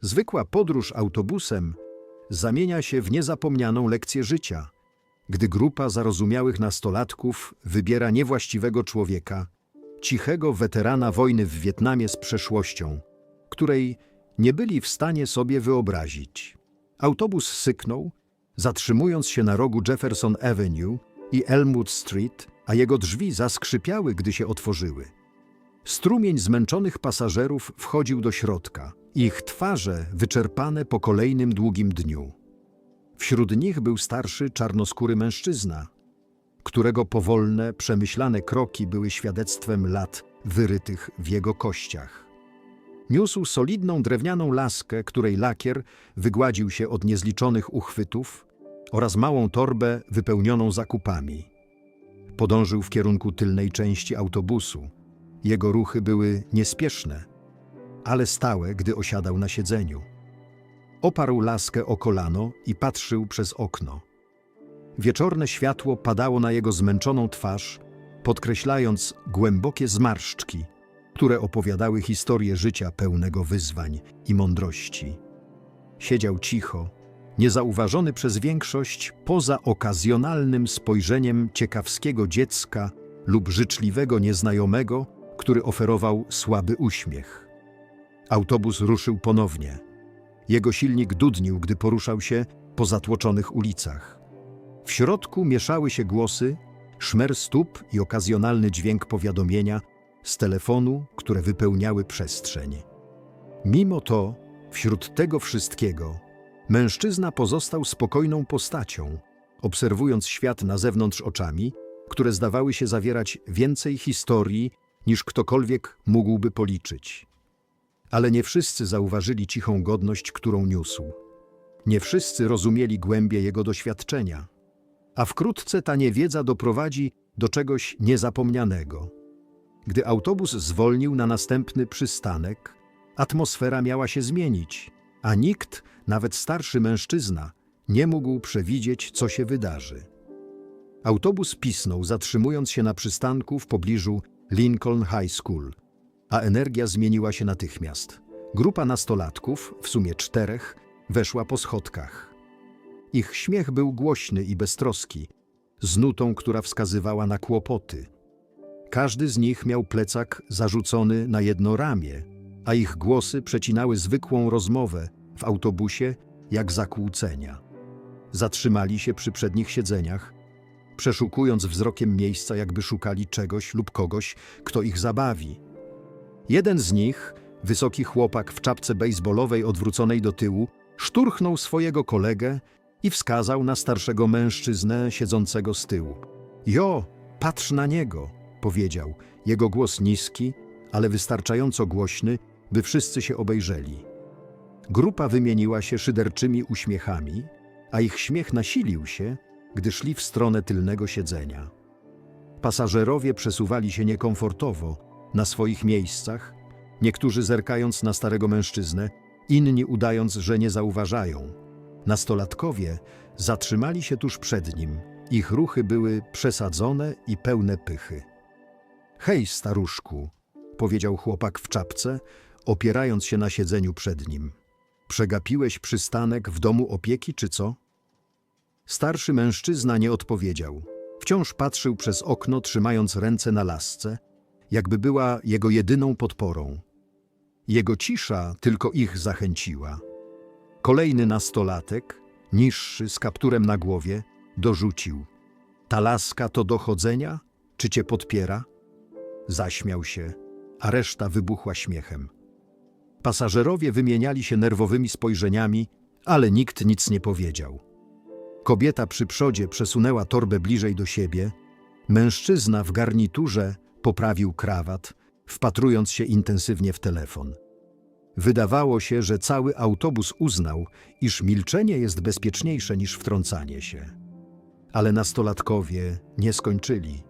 Zwykła podróż autobusem zamienia się w niezapomnianą lekcję życia, gdy grupa zarozumiałych nastolatków wybiera niewłaściwego człowieka, cichego weterana wojny w Wietnamie z przeszłością, której nie byli w stanie sobie wyobrazić. Autobus syknął, zatrzymując się na rogu Jefferson Avenue i Elmwood Street, a jego drzwi zaskrzypiały, gdy się otworzyły. Strumień zmęczonych pasażerów wchodził do środka, ich twarze wyczerpane po kolejnym długim dniu. Wśród nich był starszy, czarnoskóry mężczyzna, którego powolne, przemyślane kroki były świadectwem lat wyrytych w jego kościach. Niósł solidną drewnianą laskę, której lakier wygładził się od niezliczonych uchwytów oraz małą torbę wypełnioną zakupami. Podążył w kierunku tylnej części autobusu. Jego ruchy były niespieszne, ale stałe, gdy osiadał na siedzeniu. Oparł laskę o kolano i patrzył przez okno. Wieczorne światło padało na jego zmęczoną twarz, podkreślając głębokie zmarszczki, które opowiadały historię życia pełnego wyzwań i mądrości. Siedział cicho, niezauważony przez większość, poza okazjonalnym spojrzeniem ciekawskiego dziecka lub życzliwego nieznajomego, który oferował słaby uśmiech. Autobus ruszył ponownie. Jego silnik dudnił, gdy poruszał się po zatłoczonych ulicach. W środku mieszały się głosy, szmer stóp i okazjonalny dźwięk powiadomienia z telefonu, które wypełniały przestrzeń. Mimo to, wśród tego wszystkiego, mężczyzna pozostał spokojną postacią, obserwując świat na zewnątrz oczami, które zdawały się zawierać więcej historii niż ktokolwiek mógłby policzyć. Ale nie wszyscy zauważyli cichą godność, którą niósł. Nie wszyscy rozumieli głębię jego doświadczenia. A wkrótce ta niewiedza doprowadzi do czegoś niezapomnianego. Gdy autobus zwolnił na następny przystanek, atmosfera miała się zmienić, a nikt, nawet starszy mężczyzna, nie mógł przewidzieć, co się wydarzy. Autobus pisnął, zatrzymując się na przystanku w pobliżu Lincoln High School, a energia zmieniła się natychmiast. Grupa nastolatków, w sumie czterech, weszła po schodkach. Ich śmiech był głośny i beztroski, z nutą, która wskazywała na kłopoty. Każdy z nich miał plecak zarzucony na jedno ramię, a ich głosy przecinały zwykłą rozmowę w autobusie jak zakłócenia. Zatrzymali się przy przednich siedzeniach, przeszukując wzrokiem miejsca, jakby szukali czegoś lub kogoś, kto ich zabawi. Jeden z nich, wysoki chłopak w czapce bejsbolowej odwróconej do tyłu, szturchnął swojego kolegę i wskazał na starszego mężczyznę siedzącego z tyłu. Jo, patrz na niego, powiedział, jego głos niski, ale wystarczająco głośny, by wszyscy się obejrzeli. Grupa wymieniła się szyderczymi uśmiechami, a ich śmiech nasilił się, gdy szli w stronę tylnego siedzenia. Pasażerowie przesuwali się niekomfortowo na swoich miejscach, niektórzy zerkając na starego mężczyznę, inni udając, że nie zauważają. Nastolatkowie zatrzymali się tuż przed nim. Ich ruchy były przesadzone i pełne pychy. Hej, staruszku, powiedział chłopak w czapce, opierając się na siedzeniu przed nim. Przegapiłeś przystanek w domu opieki, czy co? Starszy mężczyzna nie odpowiedział. Wciąż patrzył przez okno, trzymając ręce na lasce, jakby była jego jedyną podporą. Jego cisza tylko ich zachęciła. Kolejny nastolatek, niższy, z kapturem na głowie, dorzucił. Ta laska to dochodzenia? Czy cię podpiera? Zaśmiał się, a reszta wybuchła śmiechem. Pasażerowie wymieniali się nerwowymi spojrzeniami, ale nikt nic nie powiedział. Kobieta przy przodzie przesunęła torbę bliżej do siebie, mężczyzna w garniturze poprawił krawat, wpatrując się intensywnie w telefon. Wydawało się, że cały autobus uznał, iż milczenie jest bezpieczniejsze niż wtrącanie się. Ale nastolatkowie nie skończyli.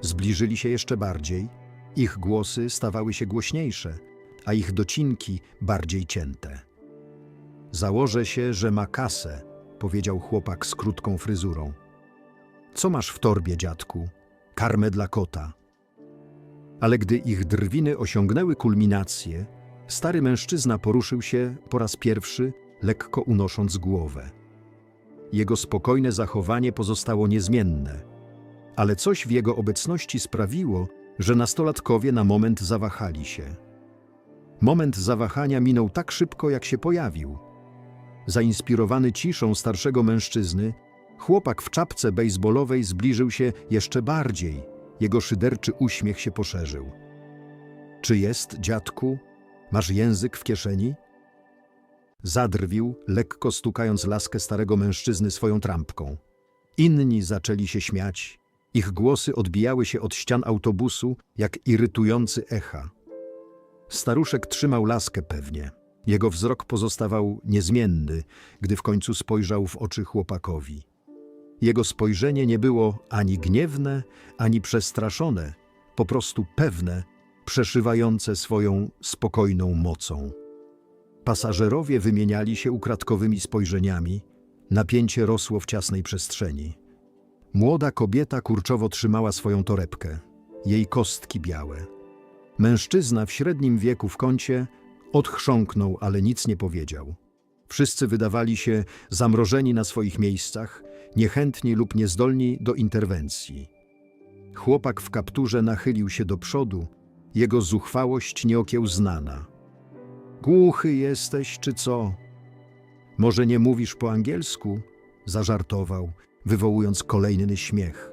Zbliżyli się jeszcze bardziej, ich głosy stawały się głośniejsze, a ich docinki bardziej cięte. Założę się, że ma kasę, powiedział chłopak z krótką fryzurą. Co masz w torbie, dziadku? Karmę dla kota. Ale gdy ich drwiny osiągnęły kulminację, Stary mężczyzna poruszył się po raz pierwszy, lekko unosząc głowę. Jego spokojne zachowanie pozostało niezmienne, ale coś w jego obecności sprawiło, że nastolatkowie na moment zawahali się. Moment zawahania minął tak szybko, jak się pojawił. Zainspirowany ciszą starszego mężczyzny, chłopak w czapce bejsbolowej zbliżył się jeszcze bardziej. Jego szyderczy uśmiech się poszerzył. Czy jest, dziadku? Masz język w kieszeni? Zadrwił, lekko stukając laskę starego mężczyzny swoją trampką. Inni zaczęli się śmiać. Ich głosy odbijały się od ścian autobusu jak irytujący echa. Staruszek trzymał laskę pewnie. Jego wzrok pozostawał niezmienny, gdy w końcu spojrzał w oczy chłopakowi. Jego spojrzenie nie było ani gniewne, ani przestraszone, po prostu pewne, przeszywające swoją spokojną mocą. Pasażerowie wymieniali się ukradkowymi spojrzeniami, napięcie rosło w ciasnej przestrzeni. Młoda kobieta kurczowo trzymała swoją torebkę, jej kostki białe. Mężczyzna w średnim wieku w kącie odchrząknął, ale nic nie powiedział. Wszyscy wydawali się zamrożeni na swoich miejscach, niechętni lub niezdolni do interwencji. Chłopak w kapturze nachylił się do przodu, jego zuchwałość nieokiełznana. Głuchy jesteś, czy co? Może nie mówisz po angielsku? Zażartował, wywołując kolejny śmiech.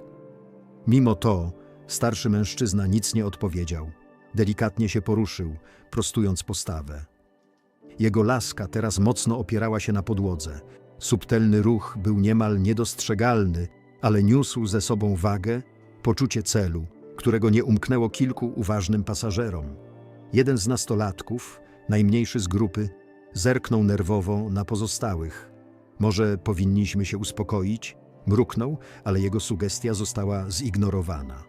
Mimo to starszy mężczyzna nic nie odpowiedział. Delikatnie się poruszył, prostując postawę. Jego laska teraz mocno opierała się na podłodze. Subtelny ruch był niemal niedostrzegalny, ale niósł ze sobą wagę, poczucie celu, którego nie umknęło kilku uważnym pasażerom. Jeden z nastolatków, najmniejszy z grupy, zerknął nerwowo na pozostałych. Może powinniśmy się uspokoić? Mruknął, ale jego sugestia została zignorowana.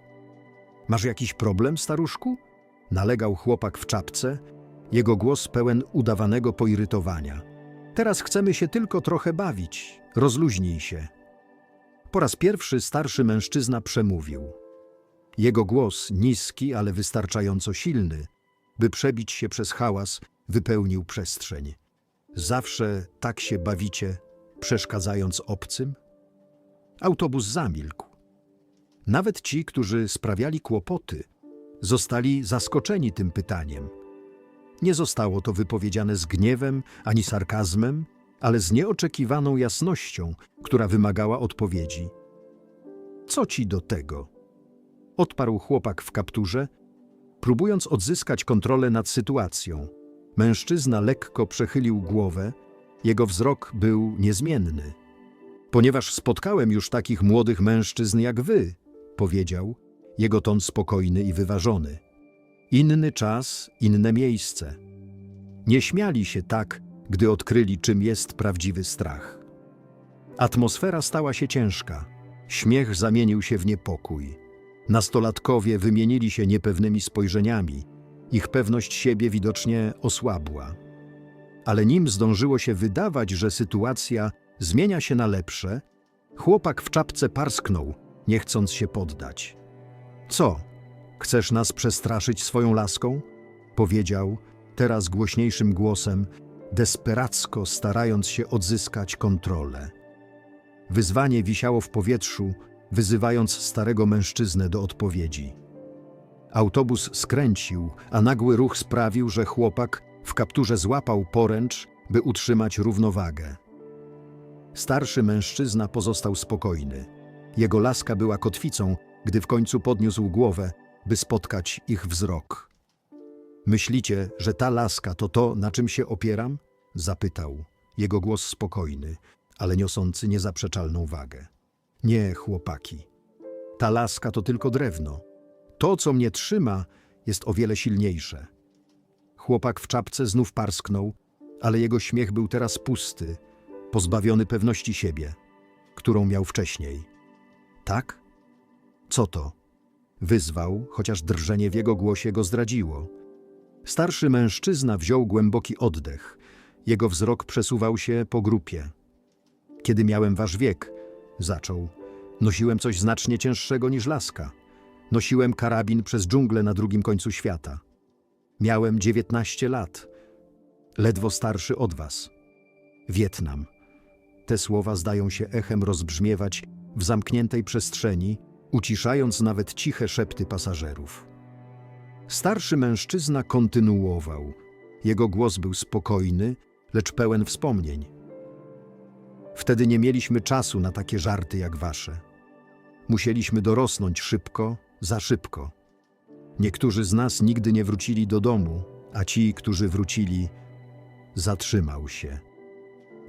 Masz jakiś problem, staruszku? Nalegał chłopak w czapce, jego głos pełen udawanego poirytowania. Teraz chcemy się tylko trochę bawić. Rozluźnij się. Po raz pierwszy starszy mężczyzna przemówił. Jego głos, niski, ale wystarczająco silny, by przebić się przez hałas, wypełnił przestrzeń. Zawsze tak się bawicie, przeszkadzając obcym? Autobus zamilkł. Nawet ci, którzy sprawiali kłopoty, zostali zaskoczeni tym pytaniem. Nie zostało to wypowiedziane z gniewem ani sarkazmem, ale z nieoczekiwaną jasnością, która wymagała odpowiedzi. Co ci do tego? Odparł chłopak w kapturze, próbując odzyskać kontrolę nad sytuacją. Mężczyzna lekko przechylił głowę, jego wzrok był niezmienny. Ponieważ spotkałem już takich młodych mężczyzn jak wy, powiedział, jego ton spokojny i wyważony. Inny czas, inne miejsce. Nie śmiali się tak, gdy odkryli, czym jest prawdziwy strach. Atmosfera stała się ciężka. Śmiech zamienił się w niepokój. Nastolatkowie wymienili się niepewnymi spojrzeniami. Ich pewność siebie widocznie osłabła. Ale nim zdążyło się wydawać, że sytuacja zmienia się na lepsze, chłopak w czapce parsknął, nie chcąc się poddać. Co? Chcesz nas przestraszyć swoją laską? Powiedział, teraz głośniejszym głosem, desperacko starając się odzyskać kontrolę. Wyzwanie wisiało w powietrzu, wyzywając starego mężczyznę do odpowiedzi. Autobus skręcił, a nagły ruch sprawił, że chłopak w kapturze złapał poręcz, by utrzymać równowagę. Starszy mężczyzna pozostał spokojny. Jego laska była kotwicą, gdy w końcu podniósł głowę, by spotkać ich wzrok. Myślicie, że ta laska to to, na czym się opieram? Zapytał. Jego głos spokojny, ale niosący niezaprzeczalną wagę. Nie, chłopaki. Ta laska to tylko drewno. To, co mnie trzyma, jest o wiele silniejsze. Chłopak w czapce znów parsknął, ale jego śmiech był teraz pusty, pozbawiony pewności siebie, którą miał wcześniej. Tak? Co to? Wyzwał, chociaż drżenie w jego głosie go zdradziło. Starszy mężczyzna wziął głęboki oddech. Jego wzrok przesuwał się po grupie. Kiedy miałem wasz wiek, zaczął, nosiłem coś znacznie cięższego niż laska. Nosiłem karabin przez dżunglę na drugim końcu świata. Miałem 19 lat ledwo starszy od was. Wietnam. Te słowa zdają się echem rozbrzmiewać w zamkniętej przestrzeni, uciszając nawet ciche szepty pasażerów. Starszy mężczyzna kontynuował. Jego głos był spokojny, lecz pełen wspomnień. Wtedy nie mieliśmy czasu na takie żarty jak wasze. Musieliśmy dorosnąć szybko, za szybko. Niektórzy z nas nigdy nie wrócili do domu, a ci, którzy wrócili, zatrzymał się.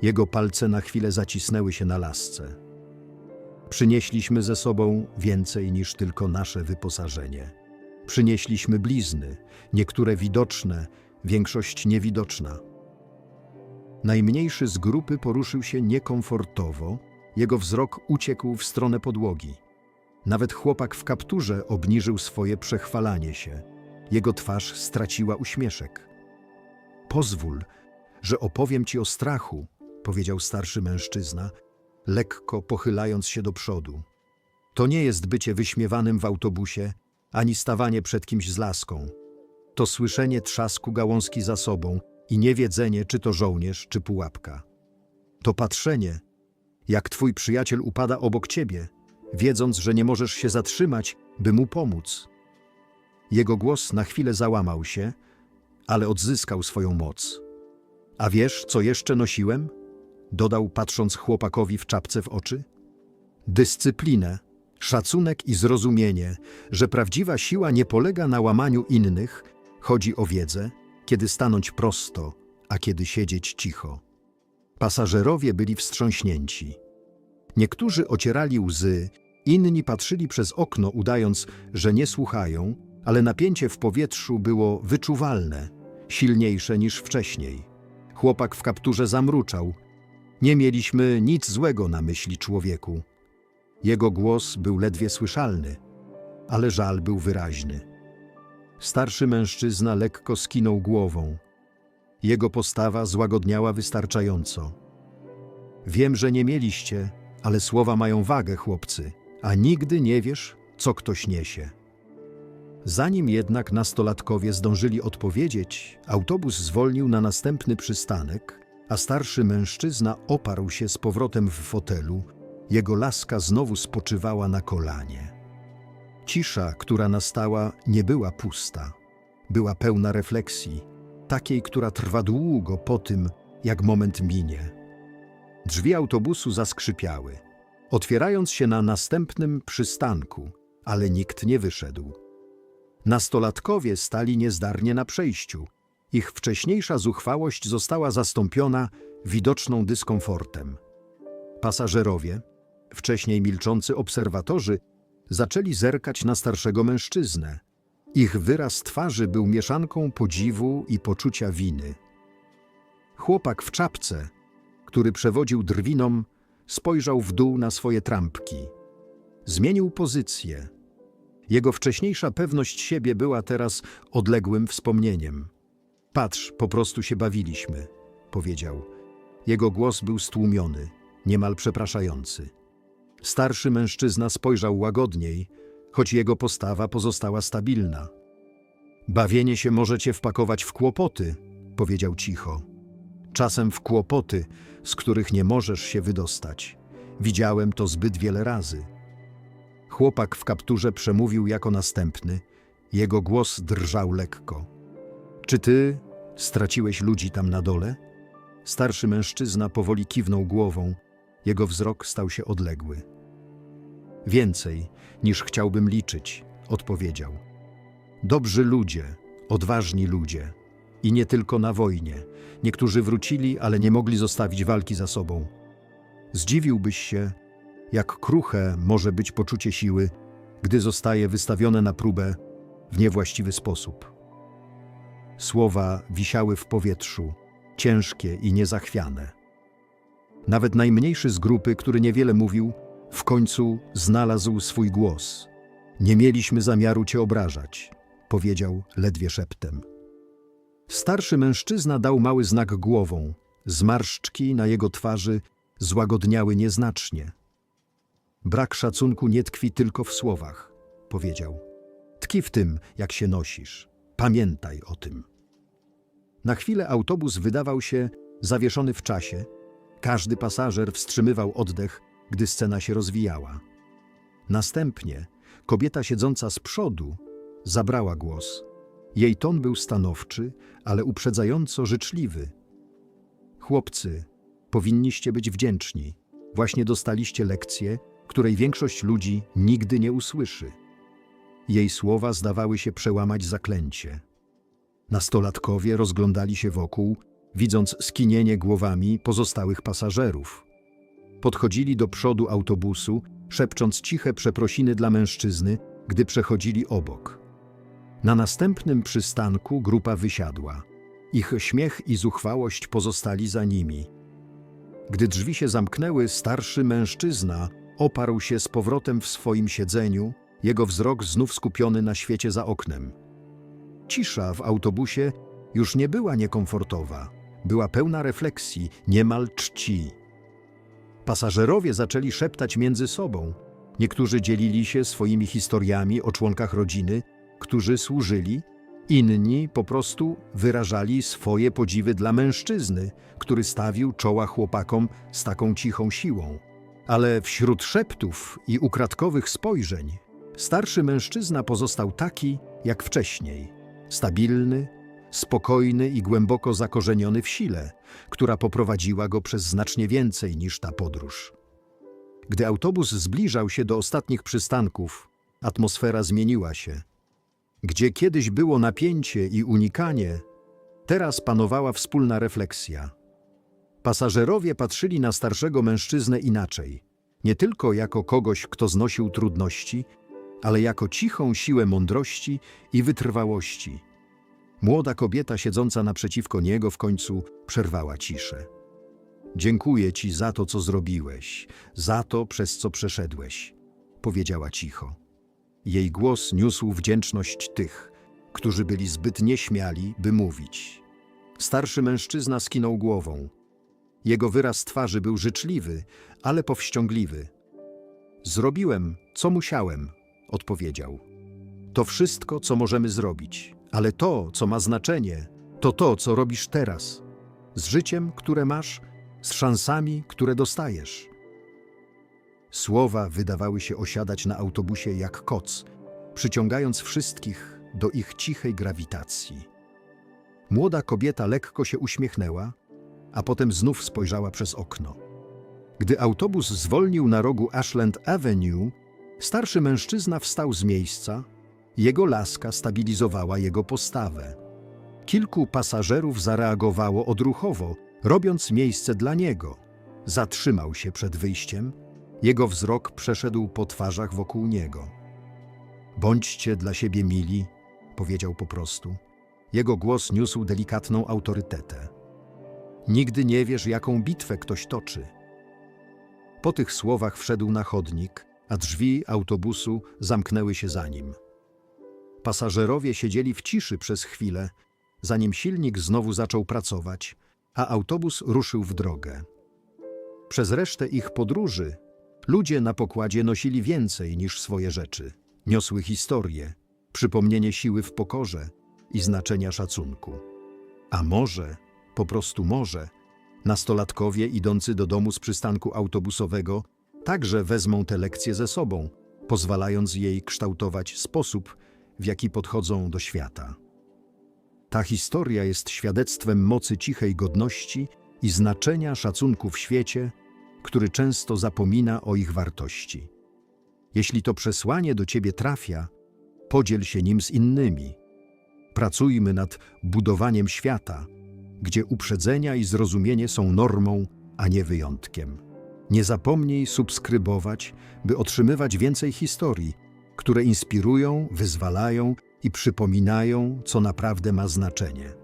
Jego palce na chwilę zacisnęły się na lasce. Przynieśliśmy ze sobą więcej niż tylko nasze wyposażenie. Przynieśliśmy blizny, niektóre widoczne, większość niewidoczna. Najmniejszy z grupy poruszył się niekomfortowo, jego wzrok uciekł w stronę podłogi. Nawet chłopak w kapturze obniżył swoje przechwalanie się. Jego twarz straciła uśmieszek. Pozwól, że opowiem ci o strachu, powiedział starszy mężczyzna, lekko pochylając się do przodu. To nie jest bycie wyśmiewanym w autobusie, ani stawanie przed kimś z laską. To słyszenie trzasku gałązki za sobą i niewiedzenie, czy to żołnierz, czy pułapka. To patrzenie, jak twój przyjaciel upada obok ciebie, wiedząc, że nie możesz się zatrzymać, by mu pomóc. Jego głos na chwilę załamał się, ale odzyskał swoją moc. A wiesz, co jeszcze nosiłem? Dodał, patrząc chłopakowi w czapce w oczy. Dyscyplinę, szacunek i zrozumienie, że prawdziwa siła nie polega na łamaniu innych, chodzi o wiedzę, kiedy stanąć prosto, a kiedy siedzieć cicho. Pasażerowie byli wstrząśnięci. Niektórzy ocierali łzy, inni patrzyli przez okno, udając, że nie słuchają, ale napięcie w powietrzu było wyczuwalne, silniejsze niż wcześniej. Chłopak w kapturze zamruczał. Nie mieliśmy nic złego na myśli człowieku. Jego głos był ledwie słyszalny, ale żal był wyraźny. Starszy mężczyzna lekko skinął głową. Jego postawa złagodniała wystarczająco. Wiem, że nie mieliście, ale słowa mają wagę, chłopcy, a nigdy nie wiesz, co ktoś niesie. Zanim jednak nastolatkowie zdążyli odpowiedzieć, autobus zwolnił na następny przystanek, a starszy mężczyzna oparł się z powrotem w fotelu. Jego laska znowu spoczywała na kolanie. Cisza, która nastała, nie była pusta. Była pełna refleksji, takiej, która trwa długo po tym, jak moment minie. Drzwi autobusu zaskrzypiały, otwierając się na następnym przystanku, ale nikt nie wyszedł. Nastolatkowie stali niezdarnie na przejściu. Ich wcześniejsza zuchwałość została zastąpiona widoczną dyskomfortem. Pasażerowie, wcześniej milczący obserwatorzy, zaczęli zerkać na starszego mężczyznę. Ich wyraz twarzy był mieszanką podziwu i poczucia winy. Chłopak w czapce, który przewodził drwinom, spojrzał w dół na swoje trampki. Zmienił pozycję. Jego wcześniejsza pewność siebie była teraz odległym wspomnieniem. Patrz, po prostu się bawiliśmy, powiedział. Jego głos był stłumiony, niemal przepraszający. Starszy mężczyzna spojrzał łagodniej, choć jego postawa pozostała stabilna. Bawienie się możecie wpakować w kłopoty, powiedział cicho. Czasem w kłopoty, z których nie możesz się wydostać. Widziałem to zbyt wiele razy. Chłopak w kapturze przemówił jako następny. Jego głos drżał lekko. Czy ty straciłeś ludzi tam na dole? Starszy mężczyzna powoli kiwnął głową. Jego wzrok stał się odległy. Więcej niż chciałbym liczyć, odpowiedział. Dobrzy ludzie, odważni ludzie. I nie tylko na wojnie. Niektórzy wrócili, ale nie mogli zostawić walki za sobą. Zdziwiłbyś się, jak kruche może być poczucie siły, gdy zostaje wystawione na próbę w niewłaściwy sposób. Słowa wisiały w powietrzu, ciężkie i niezachwiane. Nawet najmniejszy z grupy, który niewiele mówił, w końcu znalazł swój głos. Nie mieliśmy zamiaru cię obrażać, powiedział ledwie szeptem. Starszy mężczyzna dał mały znak głową. Zmarszczki na jego twarzy złagodniały nieznacznie. Brak szacunku nie tkwi tylko w słowach, powiedział. Tkwi w tym, jak się nosisz. Pamiętaj o tym. Na chwilę autobus wydawał się zawieszony w czasie. Każdy pasażer wstrzymywał oddech, gdy scena się rozwijała. Następnie kobieta siedząca z przodu zabrała głos. Jej ton był stanowczy, ale uprzedzająco życzliwy. Chłopcy, powinniście być wdzięczni. Właśnie dostaliście lekcję, której większość ludzi nigdy nie usłyszy. Jej słowa zdawały się przełamać zaklęcie. Nastolatkowie rozglądali się wokół, widząc skinienie głowami pozostałych pasażerów. Podchodzili do przodu autobusu, szepcząc ciche przeprosiny dla mężczyzny, gdy przechodzili obok. Na następnym przystanku grupa wysiadła. Ich śmiech i zuchwałość pozostali za nimi. Gdy drzwi się zamknęły, starszy mężczyzna oparł się z powrotem w swoim siedzeniu, jego wzrok znów skupiony na świecie za oknem. Cisza w autobusie już nie była niekomfortowa, była pełna refleksji, niemal czci. Pasażerowie zaczęli szeptać między sobą. Niektórzy dzielili się swoimi historiami o członkach rodziny, którzy służyli, inni po prostu wyrażali swoje podziwy dla mężczyzny, który stawił czoła chłopakom z taką cichą siłą. Ale wśród szeptów i ukradkowych spojrzeń starszy mężczyzna pozostał taki jak wcześniej stabilny, spokojny i głęboko zakorzeniony w sile, która poprowadziła go przez znacznie więcej niż ta podróż. Gdy autobus zbliżał się do ostatnich przystanków, atmosfera zmieniła się. Gdzie kiedyś było napięcie i unikanie, teraz panowała wspólna refleksja. Pasażerowie patrzyli na starszego mężczyznę inaczej, nie tylko jako kogoś, kto znosił trudności, ale jako cichą siłę mądrości i wytrwałości. Młoda kobieta siedząca naprzeciwko niego w końcu przerwała ciszę. Dziękuję ci za to, co zrobiłeś, za to, przez co przeszedłeś, powiedziała cicho. Jej głos niósł wdzięczność tych, którzy byli zbyt nieśmiali, by mówić. Starszy mężczyzna skinął głową. Jego wyraz twarzy był życzliwy, ale powściągliwy. Zrobiłem, co musiałem, odpowiedział. To wszystko, co możemy zrobić, ale to, co ma znaczenie, to to, co robisz teraz. Z życiem, które masz, z szansami, które dostajesz. Słowa wydawały się osiadać na autobusie jak koc, przyciągając wszystkich do ich cichej grawitacji. Młoda kobieta lekko się uśmiechnęła, a potem znów spojrzała przez okno. Gdy autobus zwolnił na rogu Ashland Avenue, starszy mężczyzna wstał z miejsca, jego laska stabilizowała jego postawę. Kilku pasażerów zareagowało odruchowo, robiąc miejsce dla niego. Zatrzymał się przed wyjściem, jego wzrok przeszedł po twarzach wokół niego. Bądźcie dla siebie mili, powiedział po prostu. Jego głos niósł delikatną autorytetę. Nigdy nie wiesz, jaką bitwę ktoś toczy. Po tych słowach wszedł na chodnik, a drzwi autobusu zamknęły się za nim. Pasażerowie siedzieli w ciszy przez chwilę, zanim silnik znowu zaczął pracować, a autobus ruszył w drogę. Przez resztę ich podróży ludzie na pokładzie nosili więcej niż swoje rzeczy. Niosły historię, przypomnienie siły w pokorze i znaczenia szacunku. A może, po prostu może, nastolatkowie idący do domu z przystanku autobusowego także wezmą te lekcje ze sobą, pozwalając jej kształtować sposób, w jaki podchodzą do świata. Ta historia jest świadectwem mocy cichej godności i znaczenia szacunku w świecie, który często zapomina o ich wartości. Jeśli to przesłanie do ciebie trafia, podziel się nim z innymi. Pracujmy nad budowaniem świata, gdzie uprzedzenia i zrozumienie są normą, a nie wyjątkiem. Nie zapomnij subskrybować, by otrzymywać więcej historii, które inspirują, wyzwalają i przypominają, co naprawdę ma znaczenie.